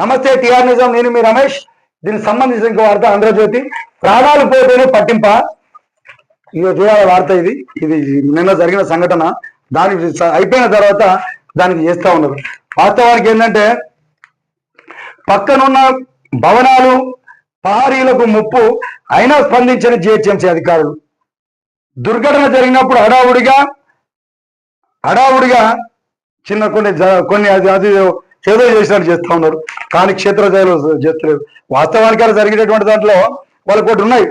నమస్తే టిఆర్ నిజం నేను మీ రమేష్. దీనికి సంబంధించిన ఇంకో వార్త ఆంధ్రజ్యోతి. ప్రాణాలు పోతేనే పట్టింప. ఇక చూడాలి వార్త ఇది. ఇది నిన్న జరిగిన సంఘటన. దానికి అయిపోయిన తర్వాత దానికి చేస్తా ఉన్నారు. వాస్తవానికి ఏంటంటే పక్కనున్న భవనాలు పహారీలకు ముప్పు అయినా స్పందించని జిహెచ్ఎంసీ అధికారులు. దుర్ఘటన జరిగినప్పుడు హడావుడిగా హడావుడిగా చిన్న కొన్ని కొన్ని అది అది ఏదో చేసినట్టు చేస్తా ఉన్నారు. కానీ జైలు చేస్తలేదు వాస్తవానికి అలా జరిగేటటువంటి దాంట్లో వాళ్ళకి ఒకటి ఉన్నాయి.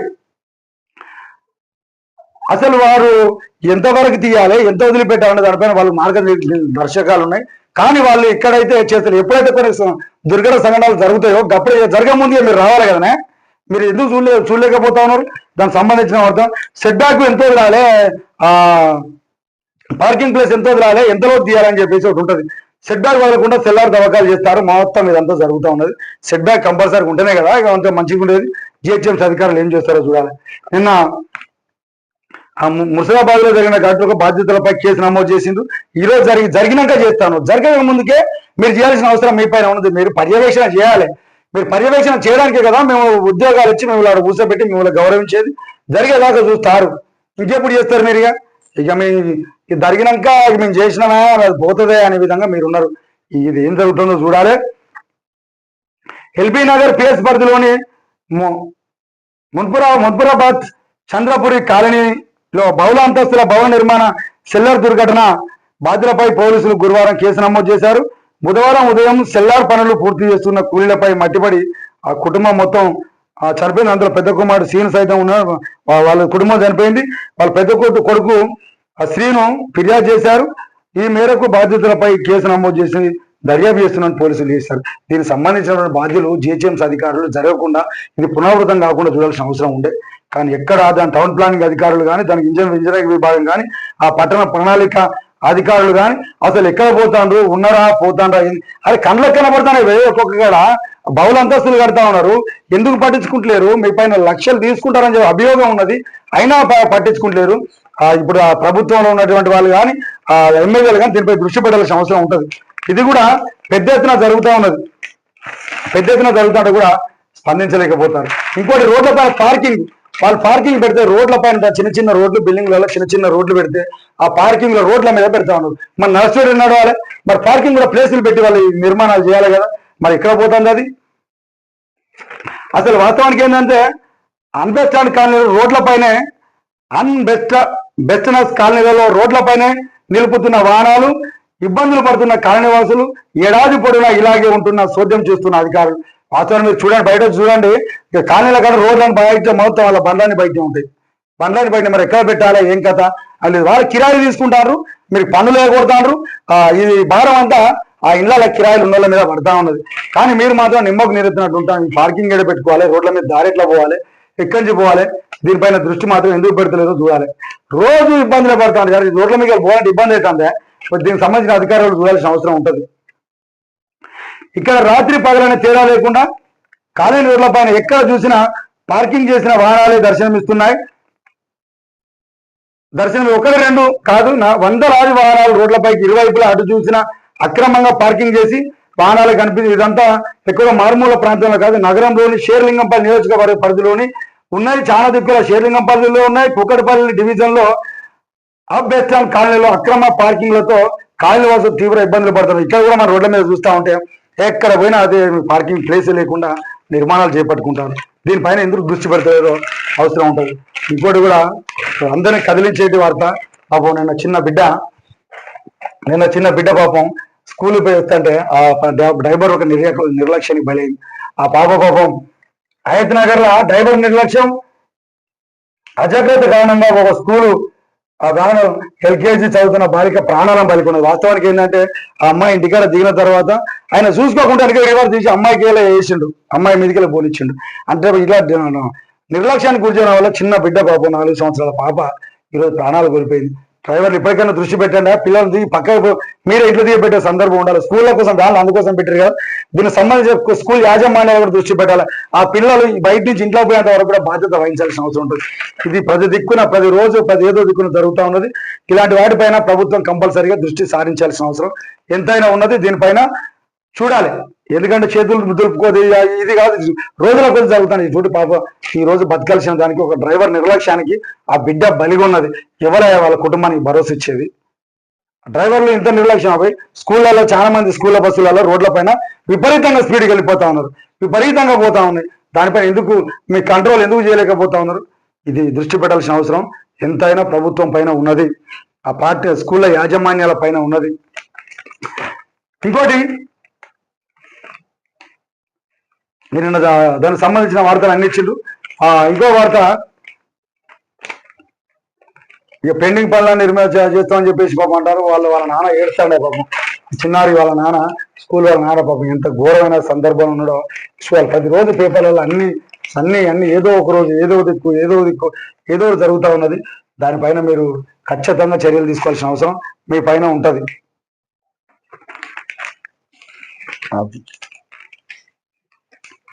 అసలు వారు ఎంతవరకు తీయాలి ఎంత వదిలిపెట్టాలనే దానిపైన వాళ్ళు మార్గ దర్శకాలు ఉన్నాయి. కానీ వాళ్ళు ఎక్కడైతే చేస్తారు ఎప్పుడైతే కొన్ని దుర్ఘటన సంఘటనలు జరుగుతాయో అప్పుడే జరగ ముందే మీరు రావాలి కదనే? మీరు ఎందుకు చూడలే చూడలేకపోతా ఉన్నారు? దానికి సంబంధించిన అర్థం సెట్ బ్యాక్ రాలే పార్కింగ్ ప్లేస్ ఎంత రాలే ఎంతలో తీయాలని చెప్పేసి ఒకటి ఉంటుంది. సెట్ బ్యాక్ వదలకుండా సెల్లార్ తవ్వకాలు చేస్తారు మొత్తం ఇదంతా జరుగుతూ ఉన్నది. సెట్ బ్యాక్ కంపల్సరీ ఉంటేనే కదా ఇక అంత మంచిగా ఉండేది. జిహెచ్ఎంసీ అధికారులు ఏం చేస్తారో చూడాలి. నిన్న ముర్షిదాబాద్లో జరిగిన ఘటనకు బాధ్యతలపై కేసు నమోదు చేసిండు ఈ రోజు జరిగి జరిగినాక చేస్తాను. జరగక ముందుకే మీరు చేయాల్సిన అవసరం మీ పైన ఉన్నది. మీరు పర్యవేక్షణ చేయాలి. మీరు పర్యవేక్షణ చేయడానికే కదా మేము ఉద్యోగాలు ఇచ్చి మేము ఇలా కూర్చోబెట్టి మిమ్మల్ని గౌరవించేది. జరిగేదాకా చూస్తారు. ఇంకెప్పుడు చేస్తారు మీరు ఇక? ఇక మీ ఇది జరిగినాక ఇది మేము చేసినామా? అది పోతుందే అనే విధంగా మీరు ఉన్నారు ఇది ఏం జరుగుతుందో చూడాలి. ఎల్బీ నగర్ పిఎస్ పరిధిలోని ము- మున్పురా మున్పురాబాద్ చంద్రపురి కాలనీలో బహుళ అంతస్తుల భవన నిర్మాణ సెల్లార్ దుర్ఘటన బాధ్యులపై పోలీసులు గురువారం కేసు నమోదు చేశారు. బుధవారం ఉదయం సెల్లార్ పనులు పూర్తి చేస్తున్న కూలీలపై మట్టిపడి ఆ కుటుంబం మొత్తం ఆ చనిపోయింది అందులో పెద్ద కుమారుడు సీన్ సైతం ఉన్న వాళ్ళ కుటుంబం చనిపోయింది. వాళ్ళ పెద్ద కొడుకు ఆ శ్రీను ఫిర్యాదు చేశారు. ఈ మేరకు బాధ్యతలపై కేసు నమోదు చేసి దర్యాప్తు చేస్తున్నాను పోలీసులు చేశారు దీనికి సంబంధించిన బాధ్యులు జిహెచ్ఎంసీ అధికారులు జరగకుండా ఇది పునరావృతం కాకుండా చూడాల్సిన అవసరం ఉండే. కానీ ఎక్కడ దాని టౌన్ ప్లానింగ్ అధికారులు కానీ దానికి ఇంజనీర్ ఇంజనీరింగ్ విభాగం కానీ ఆ పట్టణ ప్రణాళిక అధికారులు కానీ అసలు ఎక్కడ పోతాండ్రు ఉన్నారా పోతాండ్రా అది కండ్ల కనబడుతున్నాయి కనబడతానే ఒక్కొక్కడ బౌల అంతస్తులు కడతా ఉన్నారు. ఎందుకు పట్టించుకుంటలేరు? మీ పైన లక్షలు తీసుకుంటారని చెప్పి అభియోగం ఉన్నది. అయినా పట్టించుకుంటలేరు. ఇప్పుడు ఆ ప్రభుత్వంలో ఉన్నటువంటి వాళ్ళు కానీ ఆ ఎమ్మెల్యేలు కానీ దీనిపై దృష్టి పెట్టాల్సిన అవసరం ఉంటుంది. ఇది కూడా పెద్ద ఎత్తున జరుగుతూ ఉన్నది. పెద్ద ఎత్తున జరుగుతుంటే కూడా స్పందించలేకపోతారు. ఇంకోటి రోడ్ల పైన పార్కింగ్. వాళ్ళు పార్కింగ్ పెడితే రోడ్ల పైన చిన్న చిన్న రోడ్లు బిల్డింగ్లలో చిన్న చిన్న రోడ్లు పెడితే ఆ పార్కింగ్లో రోడ్ల మీద పెడతా ఉన్నారు. మరి నర్సరీ నడవాలి? మరి పార్కింగ్ కూడా ప్లేసులు పెట్టి వాళ్ళు ఈ నిర్మాణాలు చేయాలి కదా. మరి ఎక్కడ పోతుంది అది? అసలు వాస్తవానికి ఏంటంటే అన్బెస్టాండ్ కాలనీలో రోడ్లపైనే అన్బెస్ట్ బెస్ట్నెస్ కాలనీలలో రోడ్లపైనే నిలుపుతున్న వాహనాలు ఇబ్బందులు పడుతున్న కాలనీవాసులు ఏడాది పొడవునా ఇలాగే ఉంటున్న సోద్యం చేస్తున్న అధికారులు. వాస్తవాన్ని మీరు చూడండి బయట చూడండి. ఇక కాలనీల కాడ రోడ్లను బయట మొత్తం వాళ్ళ బండ్లని బయట ఉంటాయి. బండ్లని బయట మరి ఎక్కడ పెట్టాలి ఏం కథ? అది వాళ్ళు కిరాయి తీసుకుంటారు మీరు పన్నులు వేయకూడతారు ఇది భారం అంతా ఆ ఇళ్ళ కిరాయిలు ఉన్న మీద పడతా ఉన్నది. కానీ మీరు మాత్రం నిమ్మకు నీరెత్తినట్టు ఉంటాం. పార్కింగ్ ఎక్కడ పెట్టుకోవాలి రోడ్ల మీద దారి ఎట్లా పోవాలి? ఎక్కడి నుంచి పోవాలి? దీనిపైన దృష్టి మాత్రం ఎందుకు పెడతలేదో? చూడాలి. రోజు ఇబ్బందులు పడుతుంది సార్ రోడ్ల మీద పోవాలంటే ఇబ్బంది అవుతుంది? దీనికి సంబంధించిన అధికారులు చూడాల్సిన అవసరం ఉంటుంది. ఇక్కడ రాత్రి పగలనే తేడా లేకుండా కాలేజీ రోడ్ల పైన ఎక్కడ చూసినా పార్కింగ్ చేసిన వాహనాలే దర్శనమిస్తున్నాయి. దర్శనం ఒకటి రెండు కాదు నా వందలాది వాహనాలు రోడ్లపైకి ఇరువైపులా అటు చూసినా అక్రమంగా పార్కింగ్ చేసి పానాలు కనిపించింది ఇదంతా ఎక్కువ మారుమూల ప్రాంతంలో కాదు నగరంలోని షేర్లింగంపల్లి నియోజకవర్గ పరిధిలోని ఉన్నాయి. చాలా దిక్కుల షేర్లింగంపల్లిలో ఉన్నాయి. కుక్కడపల్లి డివిజన్లో అబ్బెస్టాన్ కాలనీలో అక్రమ పార్కింగ్లతో కాలనీ వాసు తీవ్ర ఇబ్బందులు పడుతున్నారు. ఇక్కడ కూడా మన రోడ్ల మీద చూస్తూ ఉంటే ఎక్కడ పోయినా అదే పార్కింగ్ ప్లేస్ లేకుండా నిర్మాణాలు చేపట్టుకుంటారు. దీనిపైన ఎందుకు దృష్టి పెడతలేదో అవసరం ఉంటుంది. ఇంకోటి కూడా అందరిని కదిలించేటి వార్త. పాపం నిన్న చిన్న బిడ్డ నిన్న చిన్న బిడ్డ పాపం స్కూల్ పోయి వస్తుంటే ఆ డ్రైవర్ ఒక నిర్య నిర్లక్ష్యానికి బలైంది. ఆ పాప పాపం హయత్ నగర్లో డ్రైవర్ నిర్లక్ష్యం. అజాగ్రత్త కారణంగా ఒక స్కూలు ఆ ప్రాణం ఎల్కేజీ చదువుతున్న బాలిక ప్రాణాలను పలికున్నది వాస్తవానికి ఏంటంటే ఆ అమ్మాయి ఇంటికాడ దిగిన తర్వాత ఆయన చూసుకోకుండా వెనక రివర్స్ తీసి అమ్మాయికి ఇలా వేసిండు. అమ్మాయి మీదకి వెళ్ళి పోనిచ్చిండు. అంటే ఇలా నిర్లక్ష్యానికి గురి వల్ల చిన్న బిడ్డ పాపం నాలుగు సంవత్సరాల పాప ఈరోజు ప్రాణాలు కోల్పోయింది. డ్రైవర్లు ఇప్పటికైనా దృష్టి పెట్టండి. ఆ పిల్లలు దిగి పక్కకు మీరే ఇంట్లో దిగి పెట్టే సందర్భం ఉండాలి. స్కూళ్ళ కోసం దాని అందుకోసం పెట్టారు కదా. దీనికి సంబంధించి స్కూల్ యాజమాన్యాలు కూడా దృష్టి పెట్టాలి. ఆ పిల్లలు బయట నుంచి ఇంట్లో పోయేంత వరకు కూడా బాధ్యత వహించాల్సిన అవసరం ఉంటుంది. ఇది ప్రతి దిక్కున ప్రతి రోజు ప్రతి ఏదో దిక్కున జరుగుతూ ఉన్నది. ఇలాంటి వాటిపైన ప్రభుత్వం కంపల్సరీగా దృష్టి సారించాల్సిన అవసరం. ఎంతైనా ఉన్నది దీనిపైన చూడాలి. ఎందుకంటే చేతులు దులుపుకోదు ఇది కాదు. రోజుల కొద్ది జరుగుతాను చూడు పాప ఈ రోజు బతకాల్సిన దానికి ఒక డ్రైవర్ నిర్లక్ష్యానికి ఆ బిడ్డ బలిగా ఉన్నది. ఎవరే వాళ్ళ కుటుంబానికి భరోసా ఇచ్చేది? డ్రైవర్లు ఇంత నిర్లక్ష్యం. అవి స్కూళ్ళలో చాలా మంది స్కూళ్ళ బస్సులలో రోడ్ల పైన విపరీతంగా స్పీడ్కి వెళ్ళిపోతా ఉన్నారు. విపరీతంగా పోతా ఉన్నాయి. దానిపైన ఎందుకు మీ కంట్రోల్ ఎందుకు చేయలేకపోతా ఉన్నారు? ఇది దృష్టి పెట్టాల్సిన అవసరం. ఎంతైనా ప్రభుత్వం పైన ఉన్నది. ఆ పార్టీ స్కూళ్ళ యాజమాన్యాల పైన ఉన్నది. ఇంకోటి మీరు నిన్న దానికి సంబంధించిన వార్తలు అన్ని ఇచ్చిండు. ఇంకో వార్త. ఇక పెండింగ్ పనులను నిర్మా చేస్తామని చెప్పేసి పాపం అంటారు. వాళ్ళు వాళ్ళ నాన్న ఏడుస్తాడే పాపం. చిన్నారి వాళ్ళ నాన్న స్కూల్ వాళ్ళ నాన్న పాపం ఎంత ఘోరమైన సందర్భం ఉండడం వాళ్ళు ప్రతిరోజు పేపర్లలో అన్ని అన్ని అన్ని ఏదో ఒక రోజు ఏదో దిక్కు ఏదో దిక్కు ఏదో ఒకటి జరుగుతూ ఉన్నది. దానిపైన మీరు ఖచ్చితంగా చర్యలు తీసుకోవాల్సిన అవసరం మీ పైన ఉంటుంది.